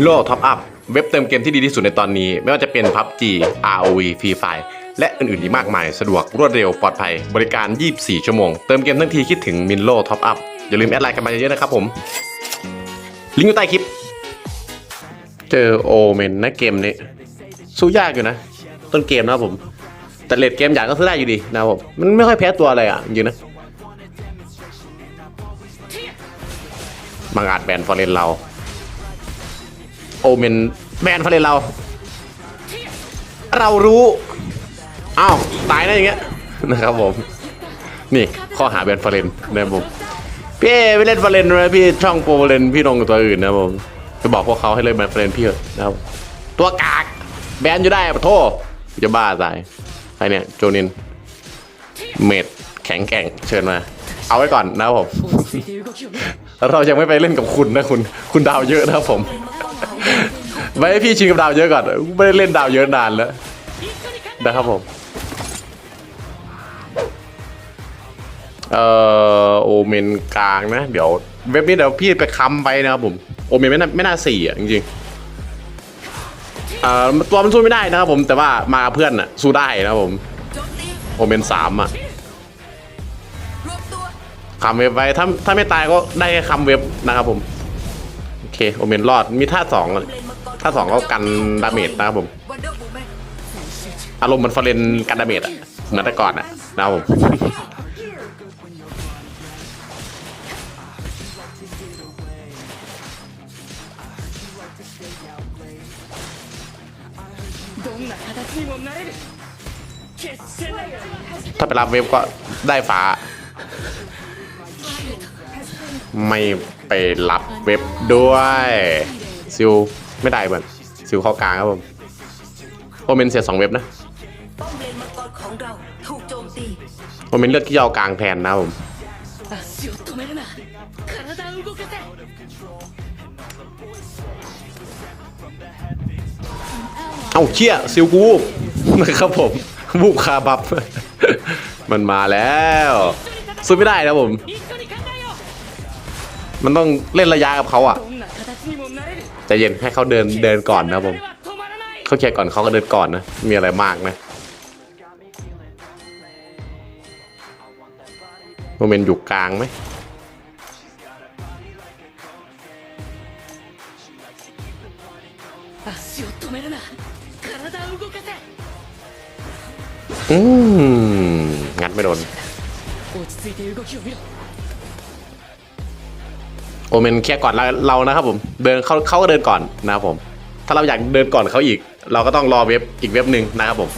มิโลท็อปอัพเว็บเติมเกมที่ดีที่สุดในตอนนี้ ไม่ว่าจะเป็น PUBG ROV Free Fire และอื่นๆอีกมากมาย สะดวกรวดเร็วปลอดภัย บริการ 24 ชั่วโมง เติมเกมทั้งทีคิดถึงมิโลท็อปอัพอย่าลืมแอดไลน์กันมาเยอะๆนะครับผม ลิงก์อยู่ใต้คลิป เจอโอเมนนะเกมนี้ สู้ยากอยู่นะ ต้นเกมนะครับผม แต่เลดเกมอยากก็ซื้อได้อยู่ดีนะครับผมมันไม่ค่อยแพ้ตัวอะไรอะจริงนะมังอาจแบนฟอร์เรนเรา เมนแบนฟอร์เรนเรา เรารู้อ้าวตายนะอย่างเงี้ยนะครับผม นี่ข้อหาแบนฟอร์เรนนะครับผมพี่เอไปเล่นฟร์เรนนะพี่ช่องโปรฟอร์เรนพี่ลงกับตัวอื่นนะครับผมไปบอกพวกเขาให้เล่นแบนฟอร์เรนพี่เถอะนะครับตัวกากแบนอยู่ได้ปะโทษจะบ้าตายใครเนี่ยโจนินเมดแข็งแกร่งเชิญมา เอาไว้ก่อนนะครับผม เรายังไม่ไปเล่นกับคุณนะคุณ คุณดาวเยอะนะครับผม ไว้ให้พี่ชิงกับดาวเยอะก่อนไม่ได้เล่นดาวเยอะนานแล้วนะครับผมเอ่อโอเมนกลางนะ เดี๋ยวเว็บนี้เดี๋ยวพี่ไปค้ำไปนะครับผมโอเมนไม่น่าไม่น่าสี่อะจริงๆเอ่อตัวมันสู้ไม่ได้นะครับผมแต่ว่ามาเพื่อนอะสู้ได้นะครับผมโอเมนสามอะคำเว็บไว้ถ้าถ้าไม่ตายก็ได้แค่คำเว็บนะครับผม อเคโอเมนรอดมีท่าสองท่าสองก็กันดาเมจนะครับผมอารมณ์เหมันฟอร์เรนกันดาเมจอะเหมือนแต่ก่อนอะนะครับผมถ้าไปรับเว็บก็ได้ฟ้า ไม่ไปรับเว็บด้วยซิวไม่ได้เหมือนซิวเข้ากลางครับผมโอเมนเสียสองเว็บนะโอเมนเลือกที่ยะเกลางแทนนะผมเอาเชี่ยซิวกูนะครับผมบุกคาบับ มันมาแล้วซื้อไม่ได้นะผม มันต้องเล่นระยะกับเขาอะจะเย็นให้เขาเดินเดินก่อนนะผมเขาเคลียร์ก่อนเขาก็เดินก่อนนะมีอะไรมากนะโมเมนต์อยู่กลางไหมอืมงัดไม่โดน โอเมนเคลียร์ก่อนเรานะครับผม เดินเขาเขาก็เดินก่อนนะครับผม ถ้าเราอยากเดินก่อนเขาอีก เราก็ต้องรอเว็บอีกเว็บหนึ่งนะครับผม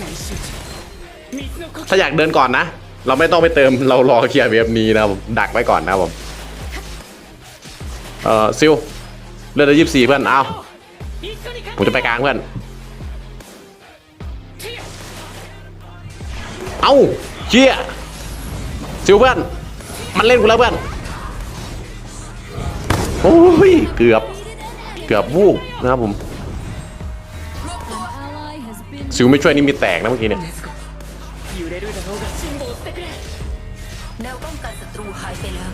ถ้าอยากเดินก่อนนะ เราไม่ต้องไปเติมเรารอเคลียร์เว็บนี้นะครับดักไว้ก่อนนะครับผมเอ่อซิลเลือดยี่สิบสี่เพื่อนเอาผมจะไปกลางเพื่อน เอาเชี่ยซิลเพื่อน มันเล่นกูแล้วเพื่อน โอ้ย เกือบ เกือบวูบนะครับผมซิวไม่ช่วยนี่มีแตกนะเมื่อกี้เนี่ย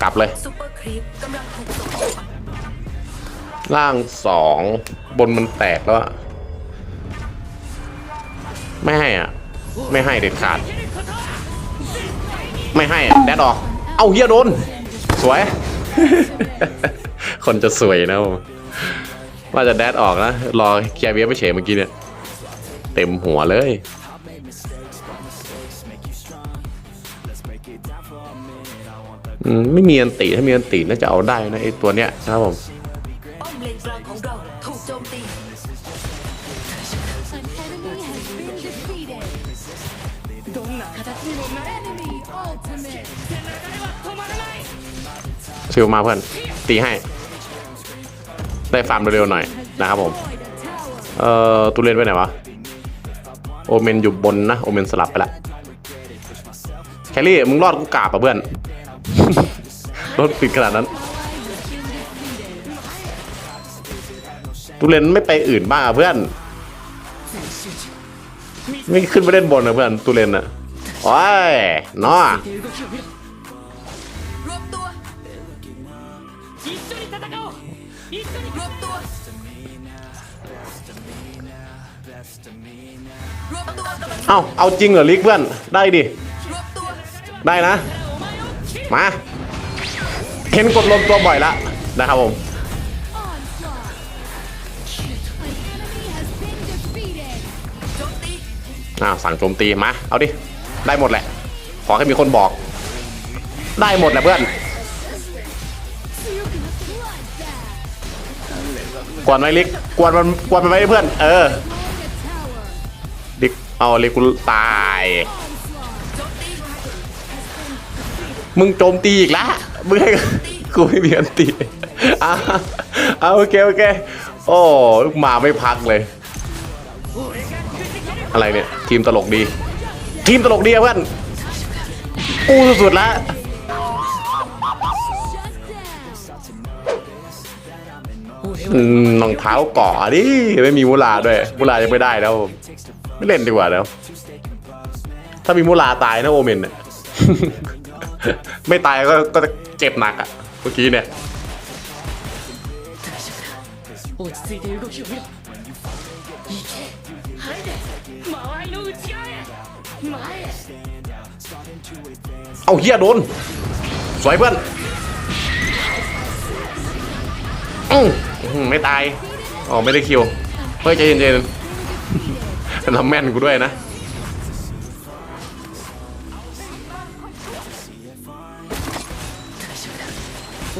กลับเลยล่างสองบนมันแตกแล้วไม่ให้อะ ไม่ให้เด็ดขาด ไม่ให้อะแดดออก เอาเฮียโดน สวย คนจะสวยนะผมว่าจะแดดออกนะ รอเคลียเวียไปเฉยเมื่อกี้เนี่ย เต็มหัวเลยไม่มีอันติถ้ามีอันติน่าจะเอาได้นะไอตัวเนี้ยนะครับผมซิลมาเพื่อนตีให้ ได้ฟาร์มเร็วๆหน่อยนะครับผมเอ่อตุเรนไปไหนวะโอเมนอยู่บนนะโอเมนสลับไปละแคลรี่มึงรอดกูกราบอะเพื่อนรถปิดขนาดนั้นตุเรนไม่ไปอื่นบ้างอะเพื่อนไม่ขึ้นไปเล่นบนนะเพื่อนตุเรนอะโอ้ยน้อ รวบตัวรวบตัวกำลังเอ้าเอาจริงเหรอลิกเพื่อน ได้ดิ รวบตัวได้นะ มาเห็นกดลมตัวบ่อยละนะครับผมโจมตีอ้าวสั่งโจมตีมา เอาดิ ได้หมดแหละ ขอแค่มีคนบอก ได้หมดแหละเพื่อน กวนไหมลิกกวนมันกวนมันไว้เพื่อน เออลิกเอาลิกกูตาย มึงโจมตีอีกละมึงให้กูไม่มีอันตีอะเอาโอเคโอเคโอ้มาไม่พักเลย อะไรเนี่ย ทีมตลกดี ทีมตลกดีเพื่อนอู้สุดๆแล้ว รองเท้าก่อดิไม่มีมูลาด้วยมูลาจะไม่ได้แล้วไม่เล่นดีกว่าแล้ว ถ้ามีมูลาตายนะโอเมนเนี่ยไม่ตายก็ก็เจ็บหนักอะเมื่อกี้เนี่ยเอาเฮียโดน สวยเพื่อนอือ หือไม่ตาย อ๋อ ไม่ได้คิว เฮ้ยใจเย็นๆ ทำแม่นกูด้วยนะ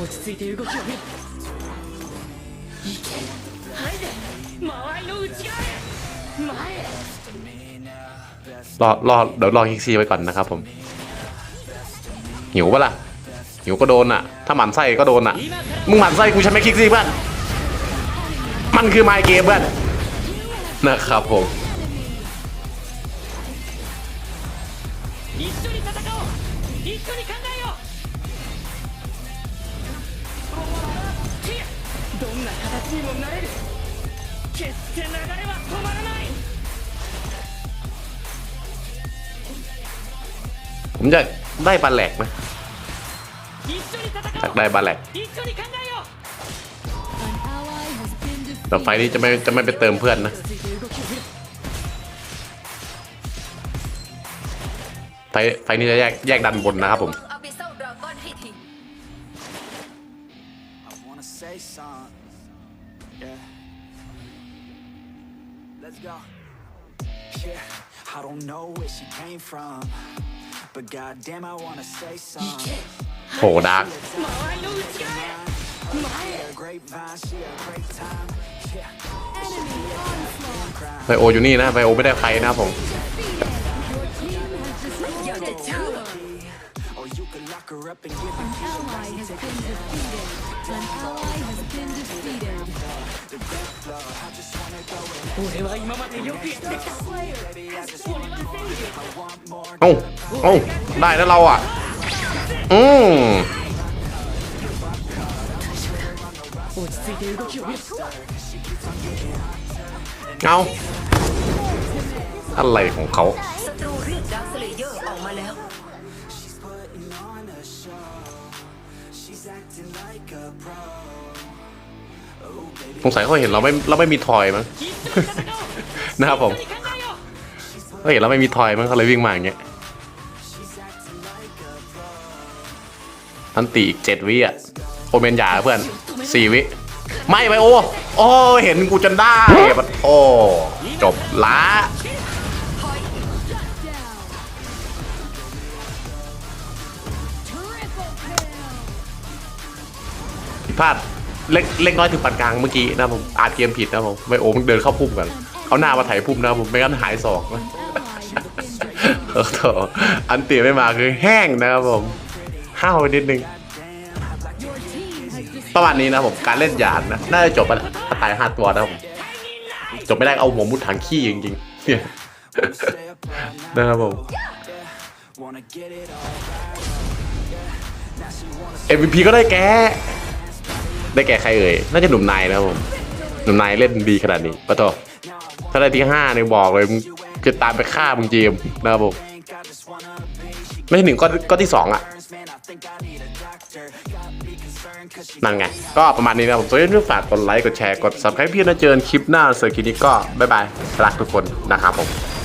落ち着いて動きを見ろ行け入れ間合いの内側へ前へ รอรอเดี๋ยวรอคิกซีไว้ก่อนนะครับผม หิวปะล่ะ หิวก็โดนอ่ะ ถ้าหมันไส้ก็โดนอ่ะ มึงหมันไส้กูใช่ไหมคิกซีเพื่อน มันคือไมเกเพื่อนนะครับผมผมจะได้บาแหลกไหมอยากได้บาแหลก แต่ไฟนี้จะไม่จะไม่ไปเติมเพื่อนนะไฟไฟนี้จะแยกแยกดันบนนะครับผมโหดัก ไปโออยู่นี่นะไปโอไม่ได้ใครนะผมโอาเอาได้แล้วเราอะ อืม เอาอะไรของเขาสออกมาแล้วสงสัยเขาเห็นเราไม่เราไม่มีทอยมั้งนะครับผมเขาเห็นเราไม่มีทอยมั้งเขาเลยวิ่งมาอย่างเงี้ยทันตีอีกเจ็ดวิอะ โอเมนหยาเพื่อนสี่วิ ไม่ไปโอโอ้เห็นกูจนได้ปะโอ้จบละผิดพลาดเล็กเล็กน้อยถึงปานกลางเมื่อกี้นะผมอาจเกมผิดนะผมไม่โอ้มึงเดินเข้าพุ่มกันเอาหน้ามาไถ่พุ่มนะผมไม่งั้นหายศอกนะโอ้โหอันตีไม่มาคือแห้งนะครับผมห้าวไปนิดนึง ประมาณนี้นะผมการเล่นหยาดนะน่าจะจบไปแล้วตายห้าตัวนะผมจบไม่ได้เอาหัวมุดถังขี้จริงๆเนี่ยนะครับผม MVP ก็ได้แก ได้แก่ใครเอ่ย น่าจะหนุ่มนายนะครับผม หนุ่มนายเล่นดีขนาดนี้ปะโตถ้าได้ที่ห้าเนี่ยบอกเลยจะตามไปฆ่ามึงเจมนะครับผม ไม่ใช่หนึ่งก็ก็ที่สองอะ นั่นไง ก็ประมาณนี้นะครับผมตัวนี้ฝากกดไลค์ กดแชร์ กด subscribe พี่นะเจอกันคลิปหน้าเซอร์คินี้ก็บ๊ายบายรักทุกคนนะครับผม